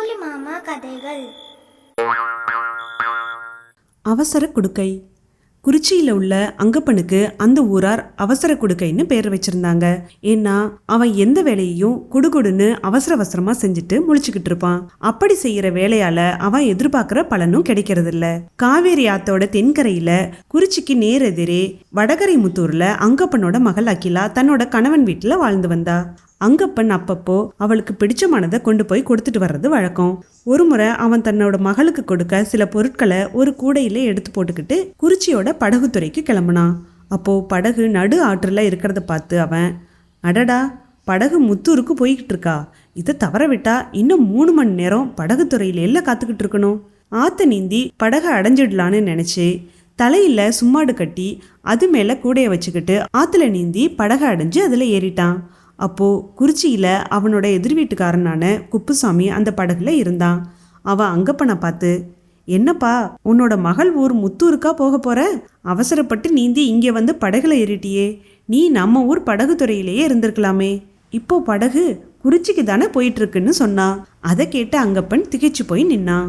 புலி மாமா கதைகள். அவசர குடுக்கை. குறிச்சியில் உள்ள அங்கப்பனுக்கு அந்த ஊரார் அவசர குடுக்கைன்னு பேர் வச்சிருந்தாங்க. ஏன்னா அவன் எந்த வேலையையும் குடுகுடுன்னு அவசர அவசரமா செஞ்சுட்டு முழிச்சுக்கிட்டு இருப்பான். அப்படி செய்யற வேலையால அவன் எதிர்பார்க்கிற பலனும் கிடைக்கிறது இல்ல காவேரி ஆத்தோட தென்கரையில குறிச்சிக்கு நேரெதிரே வடகரை முத்தூர்ல அங்கப்பனோட மகள் அகிலா தன்னோட கணவன் வீட்டுல வாழ்ந்து வந்தா. அங்கப்பன் அப்பப்போ அவளுக்கு பிடிச்சமானதை கொண்டு போய் கொடுத்துட்டு வர்றது வழக்கம். ஒரு முறை அவன் தன்னோட மகளுக்கு கொடுக்க சில பொருட்களை ஒரு கூடையில எடுத்து போட்டுக்கிட்டு குறிச்சியோட படகுத்துறைக்கு கிளம்புனான். அப்போ படகு நடு ஆற்றில் இருக்கிறத பார்த்து அவன் அடடா படகு முத்தூருக்கு போய்கிட்டு இருக்கா. இதை தவற விட்டா இன்னும் மூணு மணி நேரம் படகுத்துறையில எல்லாம் காத்துக்கிட்டு இருக்கணும். ஆத்த நீந்தி படகை அடைஞ்சிடலான்னு நினைச்சு தலையில சும்மாடு கட்டி அது மேல கூடைய வச்சுக்கிட்டு ஆத்துல நீந்தி படகை அடைஞ்சு அதுல ஏறிட்டான். அப்போது குறிச்சியில் அவனோட எதிர் வீட்டுக்காரனான குப்புசாமி அந்த படகுல இருந்தான். அவன் அங்கப்பனை பார்த்து என்னப்பா உன்னோட மகள் ஊர் முத்தூருக்கா போக போகிற அவசரப்பட்டு நீந்தி இங்கே வந்து படகுல ஏறிட்டியே. நீ நம்ம ஊர் படகு துறையிலேயே இருந்திருக்கலாமே. இப்போ படகு குறிச்சிக்கு தானே போயிட்டு இருக்குன்னு சொன்னா அதை கேட்டு அங்கப்பன் திகைச்சு போய் நின்னான்.